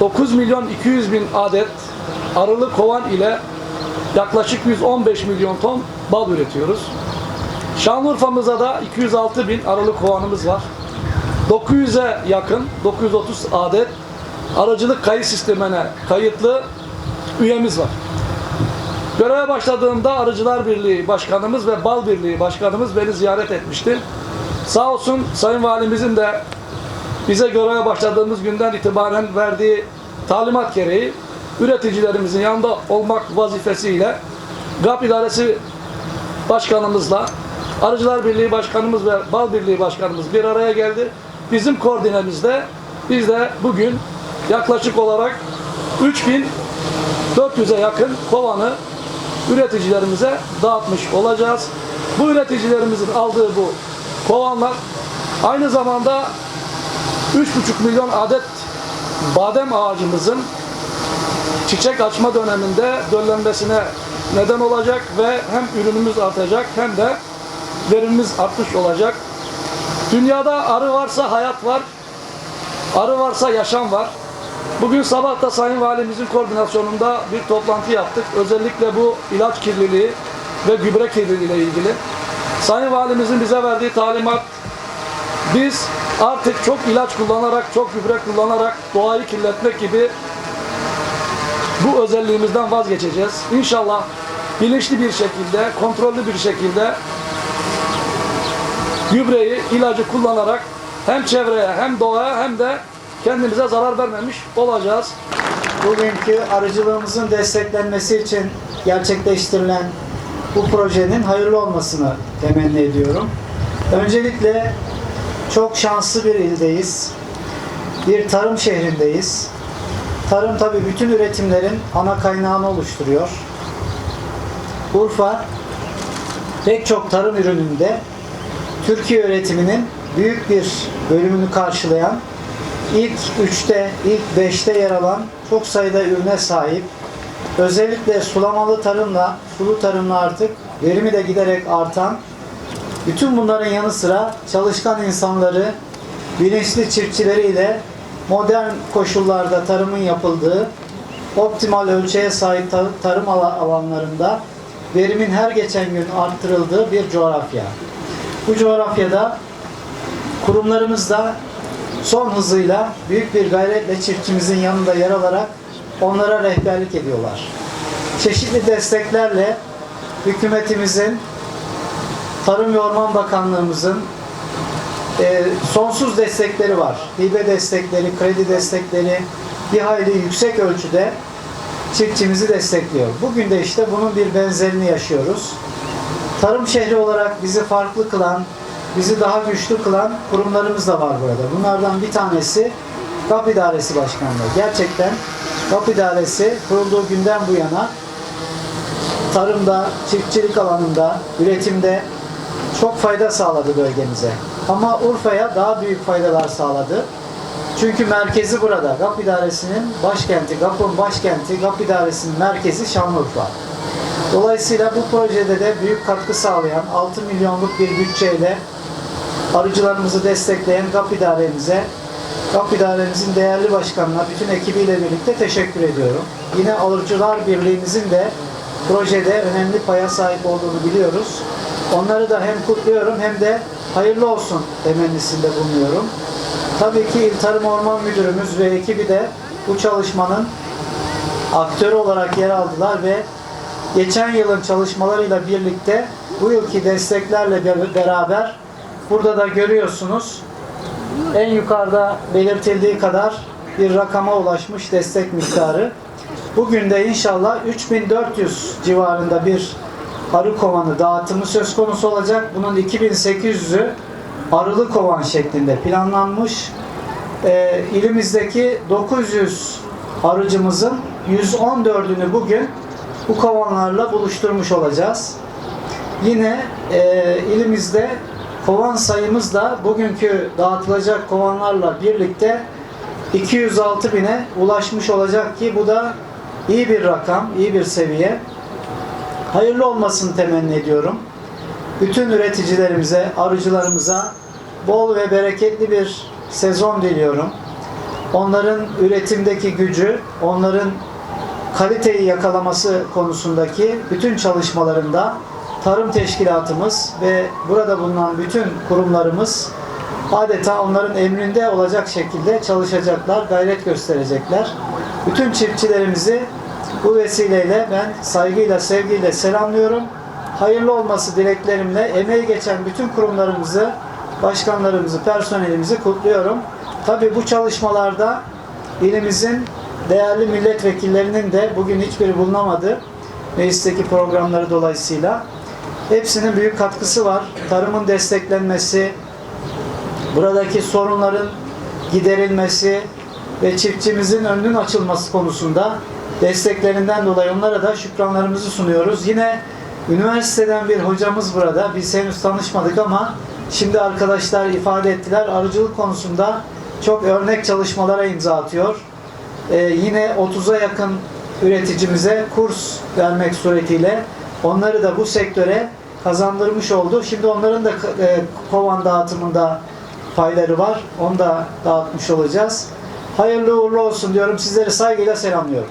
9 milyon 200 bin adet arılı kovan ile yaklaşık 115 milyon ton bal üretiyoruz. Şanlıurfa'mızda da 206 bin arılı kovanımız var. 900'e yakın, 930 adet aracılık kayıt sistemine kayıtlı üyemiz var. Göreve başladığımda Arıcılar Birliği Başkanımız ve Bal Birliği Başkanımız beni ziyaret etmişti. Sağ olsun Sayın Valimizin de bize göreve başladığımız günden itibaren verdiği talimat gereği üreticilerimizin yanında olmak vazifesiyle GAP İdaresi Başkanımızla Arıcılar Birliği Başkanımız ve Bal Birliği Başkanımız bir araya geldi. Bizim koordinemizde biz de bugün yaklaşık olarak 3400'e yakın kovanı üreticilerimize dağıtmış olacağız. Bu üreticilerimizin aldığı bu kovanlar aynı zamanda 3,5 milyon adet badem ağacımızın çiçek açma döneminde döllenmesine neden olacak ve hem ürünümüz artacak hem de verimimiz artmış olacak. Dünyada arı varsa hayat var, arı varsa yaşam var. Bugün sabah da Sayın Valimizin koordinasyonunda bir toplantı yaptık. Özellikle bu ilaç kirliliği ve gübre kirliliği ile ilgili. Sayın Valimizin bize verdiği talimat biz artık çok ilaç kullanarak, çok gübre kullanarak doğayı kirletmek gibi bu özelliğimizden vazgeçeceğiz. İnşallah bilinçli bir şekilde, kontrollü bir şekilde gübreyi, ilacı kullanarak hem çevreye hem doğaya hem de kendimize zarar vermemiş olacağız. Bugünkü arıcılığımızın desteklenmesi için gerçekleştirilen bu projenin hayırlı olmasını temenni ediyorum. Öncelikle çok şanslı bir ildeyiz. Bir tarım şehrindeyiz. Tarım tabi bütün üretimlerin ana kaynağını oluşturuyor. Urfa pek çok tarım ürününde Türkiye üretiminin büyük bir bölümünü karşılayan ilk 3'te, ilk 5'te yer alan çok sayıda ürüne sahip. Özellikle sulamalı tarımla, sulu tarımla artık verimi de giderek artan, bütün bunların yanı sıra çalışkan insanları, bilinçli çiftçileriyle modern koşullarda tarımın yapıldığı, optimal ölçüye sahip tar- tarım ala- alanlarında verimin her geçen gün arttırıldığı bir coğrafya. Bu coğrafyada kurumlarımız da son hızıyla büyük bir gayretle çiftçimizin yanında yer alarak onlara rehberlik ediyorlar. Çeşitli desteklerle hükümetimizin, Tarım ve Orman Bakanlığımızın e, sonsuz destekleri var. Hibe destekleri, kredi destekleri bir hayli yüksek ölçüde çiftçimizi destekliyor. Bugün de işte bunun bir benzerini yaşıyoruz. Tarım şehri olarak bizi farklı kılan, bizi daha güçlü kılan kurumlarımız da var burada. Bunlardan bir tanesi GAP İdaresi Başkanlığı. Gerçekten GAP İdaresi kurulduğu günden bu yana tarımda, çiftçilik alanında, üretimde çok fayda sağladı bölgemize. Ama Urfa'ya daha büyük faydalar sağladı. Çünkü merkezi burada. GAP İdaresi'nin başkenti, GAP'ın başkenti, GAP İdaresi'nin merkezi Şanlıurfa. Dolayısıyla bu projede de büyük katkı sağlayan 6 milyonluk bir bütçeyle arıcılarımızı destekleyen GAP İdaremize, GAP İdaremizin değerli başkanına, bütün ekibiyle birlikte teşekkür ediyorum. Yine Arıcılar Birliğimizin de projede önemli paya sahip olduğunu biliyoruz. Onları da hem kutluyorum hem de hayırlı olsun temennisinde bulunuyorum. Tabii ki İl Tarım Orman Müdürümüz ve ekibi de bu çalışmanın aktörü olarak yer aldılar ve geçen yılın çalışmalarıyla birlikte bu yılki desteklerle be- beraber burada da görüyorsunuz en yukarıda belirtildiği kadar bir rakama ulaşmış destek miktarı. Bugün de inşallah 3400 civarında bir arı kovanı dağıtımı söz konusu olacak. Bunun 2800'ü arılı kovan şeklinde planlanmış. Ee, ilimizdeki 900 arıcımızın 114'ünü bugün bu kovanlarla buluşturmuş olacağız. Yine e, ilimizde kovan sayımız da bugünkü dağıtılacak kovanlarla birlikte 206 bine ulaşmış olacak ki bu da iyi bir rakam, iyi bir seviye. Hayırlı olmasını temenni ediyorum. Bütün üreticilerimize, arıcılarımıza bol ve bereketli bir sezon diliyorum. onların üretimdeki gücü, onların kaliteyi yakalaması konusundaki bütün çalışmalarında tarım teşkilatımız ve burada bulunan bütün kurumlarımız adeta onların emrinde olacak şekilde çalışacaklar, gayret gösterecekler. Bütün çiftçilerimizi bu vesileyle ben saygıyla, sevgiyle selamlıyorum. Hayırlı olması dileklerimle emeği geçen bütün kurumlarımızı, başkanlarımızı, personelimizi kutluyorum. Tabii bu çalışmalarda ilimizin değerli milletvekillerinin de bugün hiçbiri bulunamadı. Meclisteki programları dolayısıyla. Hepsinin büyük katkısı var. Tarımın desteklenmesi, buradaki sorunların giderilmesi ve çiftçimizin önünün açılması konusunda desteklerinden dolayı onlara da şükranlarımızı sunuyoruz. Yine üniversiteden bir hocamız burada. Biz henüz tanışmadık ama şimdi arkadaşlar ifade ettiler. Arıcılık konusunda çok örnek çalışmalara imza atıyor. Ee, yine 30'a yakın üreticimize kurs vermek suretiyle onları da bu sektöre kazandırmış oldu. Şimdi onların da e, kovan dağıtımında payları var. Onu da dağıtmış olacağız. Hayırlı uğurlu olsun diyorum. Sizleri saygıyla selamlıyorum.